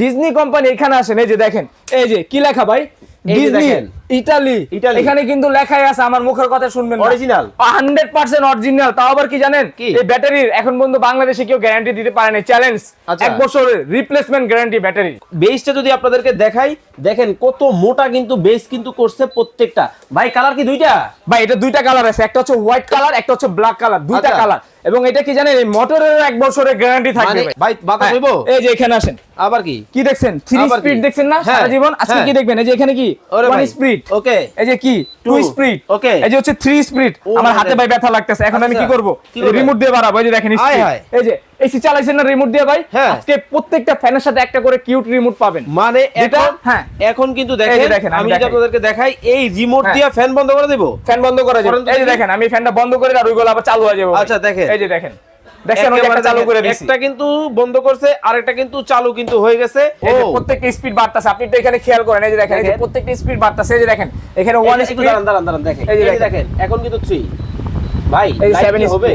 Disney company এখানে আসেন এই যে দেখেন এই যে কি লেখা ভাই ডিজনি। ইটালি। এখানে কিন্তু লেখাই আছে আমার মুখের কথা শুনবেন? হান্ড্রেড পার্সেন্ট অরিজিনাল তাও আবার কি জানেন? এই ব্যাটারির এখন পর্যন্ত বাংলাদেশে কেউ গ্যারান্টি দিতে পারে না চ্যালেঞ্জ আচ্ছা। এক বছরের রিপ্লেসমেন্ট গ্যারান্টি ব্যাটারি বেসটা যদি আপনাদেরকে দেখাই দেখেন কত মোটা কিন্তু বেস কিন্তু করছে প্রত্যেকটা ভাই কালার কি দুইটা ভাই এটা দুইটা কালার আছে একটা হচ্ছে হোয়াইট কালার একটা হচ্ছে ব্ল্যাক কালার দুইটা আচ্ছা। কালার এবং এটা কি জানেন মোটরের এক বছরের গ্যারান্টি থাকবে মানে ভাই। বাতাস কইবো হইব? এই যে এখানে আসেন। আবার কি? কি দেখছেন? থ্রি স্পিড দেখছেন না? হ্যাঁ, সারা জীবন? আজকে হ্যাঁ। কি দেখবেন? এই যে এখানে কি? ওরে ওয়ান স্পিড ওকে। এই যে কি? Two speed okay. এই যে হচ্ছে থ্রি স্পিড আমার হাতে God. ভাই ব্যথা লাগতেছে। এখন আমি কি আচ্ছা, করব? কি করবেন? রিমোট দিয়ে বাড়াবো। এই যে দেখেন স্পিড এই যে এসি চালাইছেন না রিমোট দিয়ে ভাই হ্যাঁ। আজকে প্রত্যেকটা ফ্যানের সাথে একটা করে কিউট রিমোট পাবেন মানে এখন হ্যাঁ। এখন কিন্তু দেখেন দেখেন, আমি। আপনাদেরকে দেখাই এই রিমোট হ্যাঁ। দিয়ে ফ্যান বন্ধ করে দেব ফ্যান বন্ধ করা তো এই যে দেখেন আমি ফ্যানটা বন্ধ করে আর ওইগুলো আবার চালু হয়ে যাবে আচ্ছা, দেখেন। এই যে দেখেন দেখছেন ওই একটা চালু করে দিয়েছি একটা কিন্তু বন্ধ করছে আরেকটা কিন্তু চালু কিন্তু হয়ে গেছে এই যে প্রত্যেকটা স্পিড বাড়তাছে আপনি তো এখানে খেয়াল করেন এই যে দেখেন এই যে প্রত্যেকটা স্পিড বাড়তাছে এই যে দেখেন এখানে ওয়ান একটু স্পিড দাঁড়ান দাঁড়ান দাঁড়ান দেখেন এই যে দেখেন। দেখেন এখন কিন্তু 3 ভাই এই হবে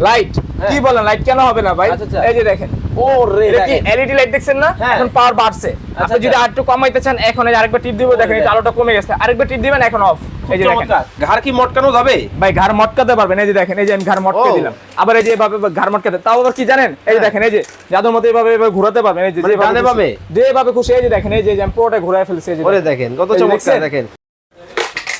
লাইট হ্যাঁ। কি বলেন লাইট কেন হবে না ভাই আচ্ছা, আচ্ছা। এই যে দেখেন ও রে এলইডি লাইট দেখছেন না হ্যাঁ। এখন পাওয়ার বাড়ছে আপনি আচ্ছা। যদি আরেকটু কমাইতে চান এখন এই আরেকবার টিপ দিব দেখেন আলোটা কমে গেছে আরেকবার টিপ দিবেন এখন অফ এই যে দেখেন ঘাড় কি মটকানো যাবে ভাই ঘাড় মটকাতে পারবেন এই যে দেখেন এই যে আমি ঘাড় মটকে দিলাম আবার এই যে এভাবে ঘাড় মটকাতে তাও আবার কি জানেন এই যে হ্যাঁ। দেখেন এই যে মতো এভাবে এভাবে ঘোরাতে পারবেন এই যে মানে যেভাবে খুশি- যেভাবে খুশি এই যে দেখেন এই যে আমি পুরোটা ঘুরায় ফেলছি এই যে দেখেন। দেখেন কত চমৎকার দেখেন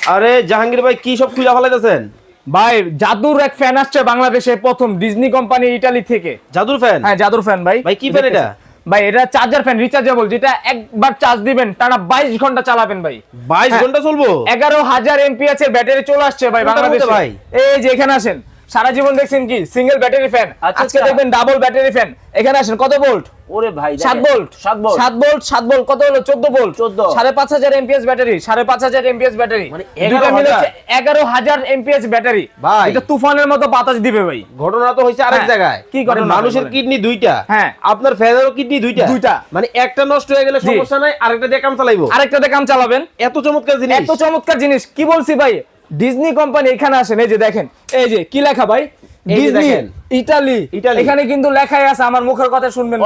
আরে জাহাঙ্গীর ভাই কি সব খুলে ফেলাইতেছেন ভাই জাদুর এক ফ্যান আসছে বাংলাদেশে প্রথম ডিজনি কোম্পানি ইটালি থেকে। জাদুর ফ্যান হ্যাঁ জাদুর ফ্যান ভাই। ভাই, কি ফ্যান এটা? ভাই এটা চার্জার ফ্যান রিচার্জেবল যেটা একবার চার্জ দিবেন টানা বাইশ ঘণ্টা চালাবেন ভাই। বাইশ হ্যাঁ। ঘণ্টা চলবো? এগারো হাজার এমপি এর ব্যাটারি চলে আসছে ভাই বাংলাদেশ বাংলাদেশে। ভাই? এই যে এখানে আসেন। সারা জীবন দেখছেন কি? সিঙ্গেল ব্যাটারি ফ্যান আচ্ছা, আজকে। দেখবেন ডাবল ব্যাটারি ফ্যান এখানে আসেন কত ভোল্ট ওরে ভাই সাত ভোল্ট সাত ভোল্ট সাত ভোল্ট সাত ভোল্ট কত হলো? চোদ্দ ভোল্ট 14 সাড়ে পাঁচ হাজার এমপিএস ব্যাটারি সাড়ে পাঁচ হাজার এমপিএস ব্যাটারি মানে দুইটা 11,000 মিলে হচ্ছে এগারো হাজার এমপিএস ব্যাটারি ভাই। এটা তুফানের মতো বাতাস দিবে ভাই। ঘটনা তো হয়েছে আরেক হ্যাঁ। জায়গায়। কি ঘটনা মানুষের কিডনি দুইটা। হ্যাঁ। আপনার ফ্যানেরও কিডনি দুইটা। দুইটা। মানে একটা নষ্ট হয়ে গেলে সমস্যা নাই আরেকটা দিয়ে কাম চালাইবো। আরেকটাতে কাম চালাবেন। এত চমৎকার জিনিস। এত চমৎকার জিনিস। কি বলছি ভাই? ডিজনি কোম্পানি এখানে আসেন এই যে দেখেন এই যে কি লেখা ভাই ডিজনি। ইটালি। এখানে কিন্তু লেখাই আছে আমার মুখের কথা শুনবেন?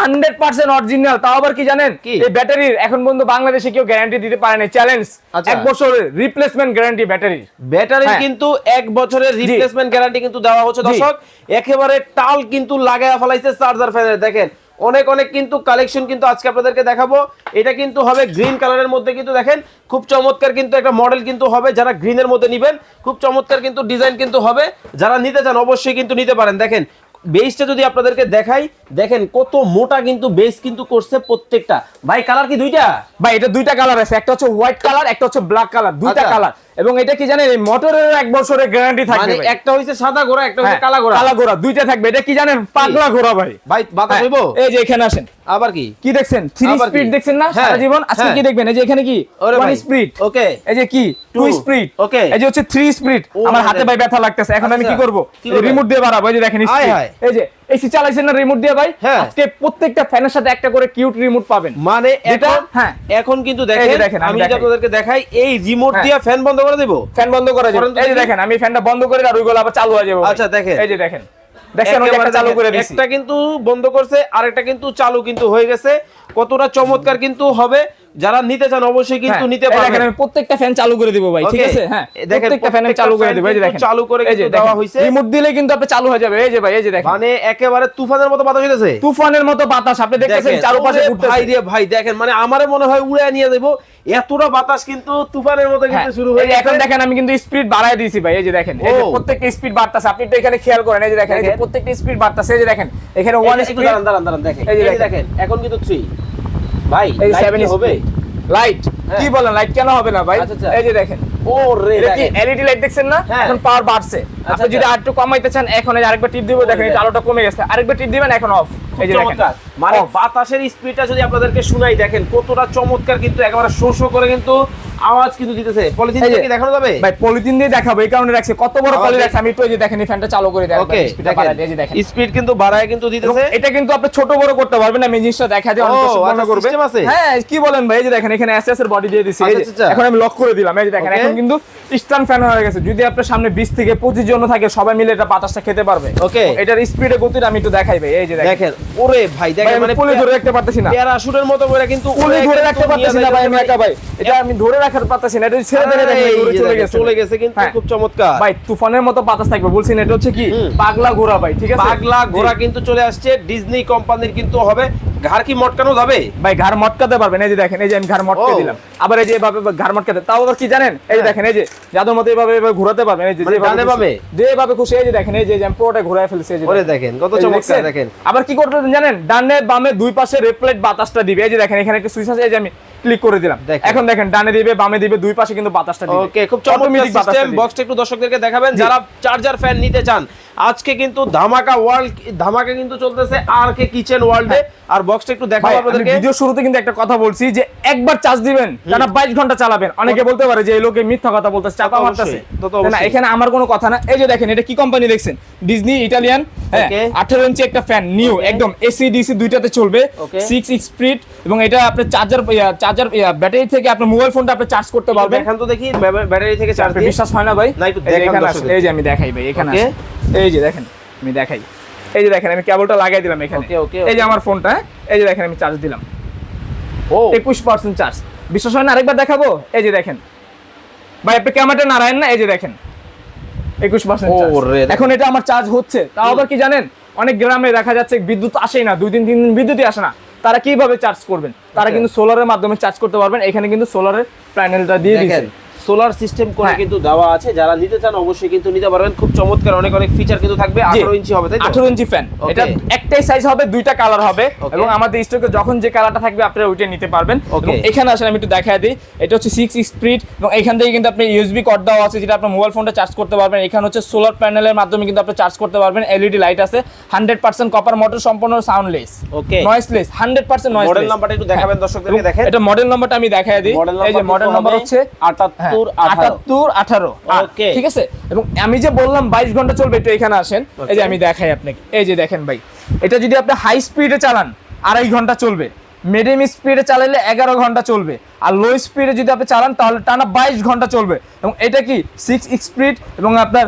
হান্ড্রেড পার্সেন্ট অরিজিনাল তাও আবার কি জানেন কি? এই ব্যাটারির এখন পর্যন্ত বাংলাদেশে কেউ গ্যারান্টি দিতে পারে না চ্যালেঞ্জ। এক বছরের রিপ্লেসমেন্ট গ্যারান্টি ব্যাটারি ব্যাটারির হ্যাঁ। কিন্তু এক বছরের রিপ্লেসমেন্ট গ্যারান্টি কিন্তু দেওয়া হচ্ছে দর্শক একেবারে টাল কিন্তু লাগায়া ফেলাইছে চার্জার ফ্যানের দেখেন অনেক অনেক কিন্তু কালেকশন কিন্তু আজকে আপনাদেরকে দেখাবো। এটা কিন্তু হবে গ্রিন কালারের মধ্যে কিন্তু দেখেন খুব চমৎকার কিন্তু একটা মডেল কিন্তু হবে যারা গ্রিনের মধ্যে নিবেন খুব চমৎকার কিন্তু ডিজাইন কিন্তু হবে। যারা নিতে চান অবশ্যই কিন্তু নিতে পারেন। দেখেন বেসটা যদি আপনাদেরকে দেখাই দেখেন কত মোটা কিন্তু বেস কিন্তু করছে প্রত্যেকটা। ভাই কালার কি দুইটা? ভাই এটা দুইটা কালার আছে। একটা হচ্ছে হোয়াইট কালার একটা হচ্ছে ব্ল্যাক কালার দুইটা আচ্ছা। কালার এবং এটা কি জানেন এই মোটরের এক বছরের গ্যারান্টি থাকবে মানে একটা হইছে সাদা ঘোড়া একটা হইছে হ্যাঁ, কালা ঘোড়া। কালা ঘোড়া দুইটা থাকবে। এটা কি জানেন পাগলা ঘোড়া ভাই। ভাই বাতাস হ্যাঁ, হইব? এই যে এখানে আসেন। আবার কি? কি দেখছেন? থ্রি স্পিড দেখছেন না হ্যাঁ, সারা জীবন? আজকে হ্যাঁ। কি দেখবেন? এই যে এখানে কি? ওরে ওয়ান স্পিড ওকে। এই যে কি? Two speed okay. এই যে হচ্ছে থ্রি স্পিড আমার হাতে God. ভাই ব্যথা লাগতেছে। এখন আমি কি আচ্ছা, করব? কি করবেন? রিমোট দিয়ে বাড়াবো। এই যে দেখেন। হায়। এই যে এসি চালাইছেন না রিমোট দিয়ে ভাই হ্যাঁ। আজকে প্রত্যেকটা ফ্যানের সাথে একটা করে কিউট রিমোট পাবেন মানে এখন হ্যাঁ। এখন কিন্তু দেখেন দেখেন, আমি আমি যদি দেখাই। আপনাদেরকে দেখাই এই রিমোট। দিয়ে ফ্যান বন্ধ করে দেব ফ্যান বন্ধ করে তো এই যে দেখেন আমি ফ্যানটা বন্ধ করে আর ওইগুলো আবার চালু হয়ে যাবে আচ্ছা, দেখেন। এই যে দেখেন দেখছেন ওই যে একটা চালু করে দিছি একটা কিন্তু বন্ধ করছে আরেকটা কিন্তু চালু কিন্তু হয়ে গেছে কতটা চমৎকার কিন্তু হবে যারা নিতে চান অবশ্যই কিন্তু হ্যাঁ, নিতে পারবেন আমি প্রত্যেকটা ফ্যান চালু করে দিব ভাই ঠিক আছে হ্যাঁ প্রত্যেকটা ফ্যান চালু করে দিব এই যে দেখেন চালু করে কিন্তু দেওয়া হইছে। রিমোট দিলে কিন্তু আপনি চালু হয়ে যাবে এই যে ভাই এই যে দেখেন মানে একেবারে তুফানের মতো বাতাস হইতেছে তুফানের মতো বাতাস আপনি দেখতেছেন চারপাশে ঘুরতেছে ভাই রে ভাই দেখেন মানে আমারে মনে হয় উড়ে নিয়ে দেবো এতটা বাতাস কিন্তু তুফানের মতো কিন্তু হ্যাঁ, শুরু হয়ে যে এখন দেখেন আমি কিন্তু স্পিড বাড়ায় দিয়েছি ভাই এই যে দেখেন এই যে প্রত্যেকটা স্পিড বাড়তাছে আপনি তো এখানে খেয়াল করেন এই যে দেখেন এই যে প্রত্যেকটা স্পিড বাড়তাছে এই যে দেখেন এখানে ওয়ান স্পিড দাঁড়ান দাঁড়ান দাঁড়ান দেখেন এই যে দেখেন। এখন কিন্তু 3 ভাই এই light সেভেন কি হবে লাইট হ্যাঁ। কি বলেন লাইট কেন হবে না ভাই? আচ্ছা, আচ্ছা। এই যে দেখেন। ও রে এলইডি লাইট দেখছেন না? হ্যাঁ। এখন পাওয়ার বাড়ছে। আপনি যদি আচ্ছা। আরেকটু কমাইতে চান এখন আরেকবার টিপ দিব দেখেন এই আলোটা কমে গেছে। আরেকবার টিপ দিবেন এখন অফ এই যে দেখেন। মানে। বাতাসের স্পিডটা যদি আপনাদেরকে শুনাই দেখেন কতটা চমৎকার কিন্তু একেবারে শো শো করে কিন্তু আওয়াজ কিন্তু দিতেছে। পলিথিন এই যে- কি দেখানো যাবে? ভাই পলিথিন দিয়ে দেখাবো এই কারণে রাখছি। কত বড় পলি দেখ- আমি একটু এই যে দেখেন এই ফ্যানটা চালু করে দেখ ওকে স্পিডটা বাড়ায় দিয়ে দেখেন। স্পিড কিন্তু বাড়ায় কিন্তু দিতেছে। এটা কিন্তু আপনি ছোট বড় করতে পারবেন আমি এই জিনিসটা দেখা দিয়ে অনেক মনে আচ্ছা, করবে। হ্যাঁ কি বলেন ভাই এই যে দেখেন এখানে এসএস এর বডি দিয়ে দিছি। আচ্ছা, আচ্ছা। এখন আমি লক করে দিলাম এই যে দেখেন এখন কিন্তু স্ট্যান্ড ফ্যান হয়ে গেছে। যদি আপনার সামনে 20 থেকে 25 জন থাকে সবাই মিলে এটা বাতাসটা খেতে পারবে। Okay. এটার স্পিডে গতিটা আমি একটু দেখাই ভাই এই যে দেখেন। ওরে ভাই দেখেন মানে পুলে ধরে রাখতে পারতেছি না। প্যারাশুটের মতো করে কিন্তু পুলে ধরে রাখতে পারতেছি না ভাই আমি একা ভাই। এটা আমি ধরে না এটা ছেড়ে দিলে দেখেন চলে গেছে চলে গেছে কিন্তু হ্যাঁ। খুব চমৎকার ভাই তুফানের মতো বাতাস থাকবে এটা হচ্ছে কি পাগলা ঘোড়া ভাই ঠিক আছে পাগলা ঘোড়া কিন্তু চলে আসছে ডিজনি কোম্পানির কিন্তু হবে ঘাড় কি মটকানো যাবে ভাই ঘাড় মটকাতে পারবেন এই যে দেখেন এই যে আমি ঘাড় মটকে দিলাম আবার এই যে এভাবে ঘাড় মটকাতে তাও আবার কি জানেন এই যে হ্যাঁ। দেখেন এই যে যাদের মতো এভাবে এভাবে ঘোরাতে পারবেন এই যে মানে যেভাবে? যেভাবে খুশি এই যে দেখেন এই যে আমি পুরোটা ঘুরায় ফেলছি এই যে ওরে দেখেন। কত চমৎকার দেখেন আবার কি করতে জানেন ডানে বামে দুই পাশে রিফ্লেক্ট বাতাসটা দিবে এই যে দেখেন এখানে একটা সুইচ আছে এই যে আমি ক্লিক করে দিলাম। এখন দেখেন ডানে দিবে বামে দিবে দুই পাশে কিন্তু বাতাসটা দিবে। ওকে খুব চমৎকার সিস্টেম বক্সটা একটু দর্শকদেরকে দেখাবেন। যারা চার্জার ফ্যান নিতে চান আজকে কিন্তু ধামাকা ওয়ার্ল্ড ধামাকা কিন্তু চলতেছে আর কে কিচেন ওয়ার্ল্ডে আর বক্সটা একটু দেখাবো আপনাদেরকে। ভিডিও শুরুতে কিন্তু একটা কথা বলছি যে একবার চার্জ দিবেন টানা 22 ঘণ্টা চালাবেন। অনেকে বলতে পারে যে এই লোকে মিথ্যা কথা বলতেছে চাপা মারতেছে। না এখানে আমার কোনো কথা না। এই যে দেখেন এটা কি কোম্পানি দেখছেন? ডিজনি ইটালিয়ান হ্যাঁ 18 ইঞ্চি একটা ফ্যান নিউ. একদম এসি ডিসি দুইটাতে চলবে। Okay. 6 স্পিড এবং এটা আপনি চার্জার চার্জার ব্যাটারি থেকে আপনার মোবাইল ফোনটা আপনি চার্জ করতে পারবেন। দেখান তো দেখি ব্যাটারি থেকে চার্জ বিশ্বাস হয় না ভাই? না, একটু এই যে দেখান এখানে এই যে আমি দেখাই ভাই এখানে। এই যে দেখেন আমি দেখাই। এই যে দেখেন আমি কেবলটা লাগাই দিলাম এখানে। এই যে আমার ফোনটা হ্যাঁ? এই যে দেখেন আমি চার্জ দিলাম। ও। একুশ পার্সেন্ট চার্জ বিশ্বাস হয় না আরেকবার দেখাবো? এই যে দেখেন। ভাই আপনি ক্যামেরাটা নারায়ণ না এই যে দেখেন। একুশ পার্সেন্ট। এখন এটা আমার চার্জ হচ্ছে। তাও আবার কি জানেন? অনেক গ্রামে দেখা যাচ্ছে বিদ্যুৎ আসেই না দুই দিন তিন দিন বিদ্যুৎই আসে না। তারা কীভাবে চার্জ করবেন? তারা কিন্তু সোলারের মাধ্যমে চার্জ করতে পারবেন। এখানে কিন্তু সোলারের প্যানেলটা দিয়ে দিয়েছে। সোলার সিস্টেম করে হ্যাঁ। কিন্তু দেওয়া আছে। যারা নিতে চান অবশ্যই কিন্তু নিতে পারবেন। খুব চমৎকার অনেক অনেক ফিচার কিন্তু থাকবে। 18 ইঞ্চি হবে তাই তো? 18 ইঞ্চি ফ্যান এটা একটাই সাইজ হবে দুইটা কালার হবে। এবং আমাদের স্টকে যখন যে কালারটা থাকবে আপনারা ওইটা নিতে পারবেন. এখানে আসেন আমি একটু দেখায় দিই। এটা হচ্ছে 6 স্পিড এবং এখান থেকে কিন্তু আপনি ইউএসবি কর্ড দেওয়া আছে যেটা আপনার মোবাইল ফোনটা চার্জ করতে পারবেন। এখানে হচ্ছে সোলার প্যানেলের মাধ্যমে কিন্তু আপনি চার্জ করতে পারবেন। এলইডি লাইট আছে। 100% কপার মোটর সম্পূর্ণ soundless Okay. Noiseless 100% noiseless model নাম্বারটা একটু দেখাবেন দর্শকদেরকে দেখেন। এটা মডেল নাম্বারটা আমি দেখায় দিই। এই যে মডেল নাম্বার হচ্ছে 78 18 আটাত্তর আঠারো। ঠিক আছে? এবং আমি যে বললাম বাইশ ঘণ্টা চলবে একটু এখানে আসেন। এই যে আমি দেখাই আপনাকে। এই যে দেখেন ভাই এটা যদি আপনি হাই স্পিডে চালান আড়াই ঘণ্টা চলবে। মিডিয়াম স্পিডে চালালে এগারো ঘণ্টা চলবে। আর লো স্পিডে যদি আপনি চালান তাহলে টানা বাইশ ঘণ্টা চলবে। এবং এটা কি সিক্স স্পিড এবং আপনার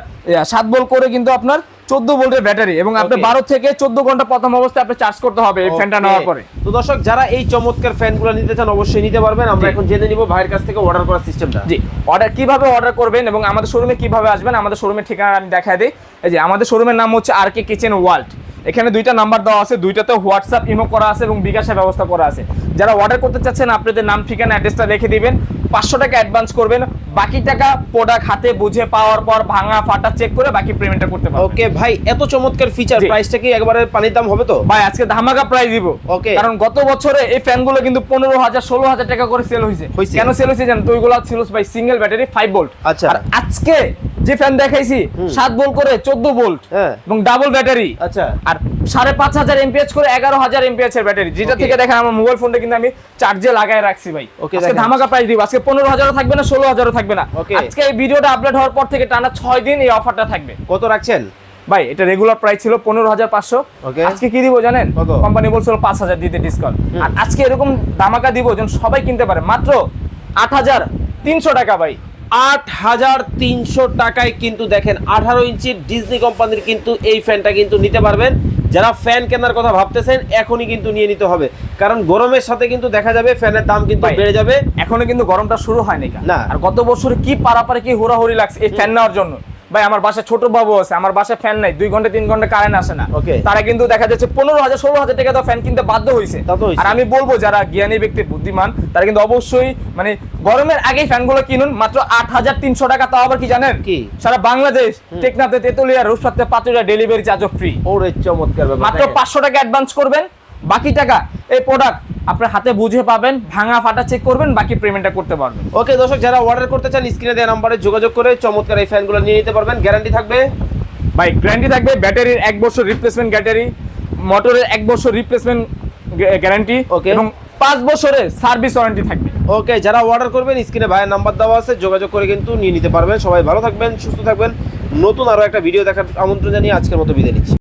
সাত বল করে কিন্তু আপনার চোদ্দ ভোল্টের ব্যাটারি এবং আপনি. বারো থেকে চোদ্দ ঘণ্টা প্রথম অবস্থায় আপনি চার্জ করতে হবে এই ফ্যানটা. নেওয়ার পরে। তো দর্শক যারা এই চমৎকার ফ্যানগুলো নিতে চান অবশ্যই নিতে পারবেন। আমরা এখন জেনে নিব ভাইয়ের কাছ থেকে অর্ডার করার সিস্টেমটা জি অর্ডার কীভাবে অর্ডার করবেন এবং আমাদের শোরুমে কীভাবে আসবেন? আমাদের শোরুমের ঠিকানা আমি দেখায় দিই। এই যে আমাদের শোরুমের নাম হচ্ছে আর কে কিচেন ওয়ার্ল্ড এখানে দুইটা নাম্বার দেওয়া আছে দুইটাতে হোয়াটসঅ্যাপ ইমো করা আছে এবং বিকাশের ব্যবস্থা করা আছে। যারা অর্ডার করতে চাচ্ছেন আপনাদের নাম ঠিকানা অ্যাড্রেসটা রেখে দিবেন। পাঁচশো টাকা অ্যাডভান্স করবেন। বাকি টাকা প্রোডাক্ট হাতে বুঝে পাওয়ার পর ভাঙা ফাটা চেক করে বাকি পেমেন্টটা করতে পারবেন। ওকে ভাই এত চমৎকার ফিচার। প্রাইসটা কি একবারে পানির দাম হবে তো? ভাই আজকে ধামাকা প্রাইস দিব। ওকে কারণ গত বছরে এই ফ্যানগুলো কিন্তু পনেরো হাজার ষোলো হাজার টাকা করে সেল হয়েছে হয়েছে। কেন সেল হয়েছে জানেন? তো ওইগুলো ছিল ভাই সিঙ্গেল ব্যাটারি ফাইভ ভোল্ট আচ্ছা। আর আজকে যে ফ্যান দেখাইছি সাত ভোল্ট করে চোদ্দ ভোল্ট হ্যাঁ। এবং ডাবল ব্যাটারি আচ্ছা। আর সাড়ে পাঁচ হাজার এমপিএচ করে এগারো হাজার এমপিএচ এর ব্যাটারি যেটা থেকে দেখেন আমার মোবাইল ফোনটা কিন্তু আমি চার্জে লাগাই রাখছি ভাই। আজকে ধামাকা প্রাইস দিব। আজকে পনেরো হাজারও থাকবে না ষোলো হাজারও থাকবে না. আজকে এই ভিডিওটা আপলোড হওয়ার পর থেকে টানা ছয় দিন এই অফারটা থাকবে। কত রাখছেন? ভাই এটা রেগুলার প্রাইস ছিল পনেরো হাজার পাঁচশো. আজকে কি দিব জানেন? কোম্পানি বলছিল পাঁচ হাজার দিতে ডিসকাউন্ট আর আজকে এরকম ধামাকা দিব যেন সবাই কিনতে পারে। মাত্র আট হাজার তিনশো টাকা ভাই। আট হাজার তিনশো টাকায় কিন্তু দেখেন আঠারো ইঞ্চির ডিজনি কোম্পানির কিন্তু এই ফ্যানটা কিন্তু নিতে পারবেন। যারা ফ্যান কেনার কথা ভাবতেছেন এখনই কিন্তু নিয়ে নিতে হবে। কারণ গরমের সাথে কিন্তু দেখা যাবে ফ্যানের দাম কিন্তু বেড়ে যাবে। এখনও কিন্তু গরমটা শুরু হয়নি না। আর গত বছর কি পারাপারে কি হুড়াহুড়ি লাগছে এই ফ্যান নেওয়ার জন্য? ভাই আমার বাসায় ছোট বাবু আছে আমার বাসায় ফ্যান নাই দুই ঘণ্টা তিন ঘণ্টা কারেন্ট আসে না. তারা কিন্তু দেখা যাচ্ছে পনেরো হাজার ষোলো হাজার টাকা তো ফ্যান কিনতে বাধ্য হয়েছে আর আমি বলব যারা জ্ঞানী ব্যক্তি বুদ্ধিমান তারা কিন্তু অবশ্যই মানে গরমের আগেই ফ্যানগুলো কিনুন মাত্র আট হাজার তিনশো টাকা তাও আবার কি জানেন? কি? সারা বাংলাদেশ টেকনাফে তেতুলিয়া রূপসাতে পাতুরিয়া ডেলিভারি চার্জ ফ্রি ওরে চমৎকার মাত্র পাঁচশো টাকা অ্যাডভান্স করবেন বাকি টাকা এই প্রোডাক্ট আপনার হাতে বুঝে পাবেন ভাঙা ফাটা চেক করবেন বাকি পেমেন্টটা করতে পারবেন। ওকে দর্শক যারা অর্ডার করতে চান স্ক্রিনে দেওয়া নাম্বারে যোগাযোগ করে চমৎকার এই ফ্যানগুলো নিয়ে নিতে পারবেন। গ্যারান্টি থাকবে? ভাই গ্যারান্টি থাকবে ব্যাটারির এক বছর রিপ্লেসমেন্ট গ্যাটারি মোটরের এক বছর রিপ্লেসমেন্ট গ্যারান্টি ওকে এবং পাঁচ বছরের সার্ভিস ওয়ারেন্টি থাকবে। ওকে যারা অর্ডার করবেন স্ক্রিনে ভাইয়ের নাম্বার দেওয়া আছে যোগাযোগ করে কিন্তু নিয়ে নিতে পারবেন। সবাই ভালো থাকবেন সুস্থ থাকবেন। নতুন আরও একটা ভিডিও দেখার আমন্ত্রণ জানিয়ে আজকের মতো বিদায় নিচ্ছি।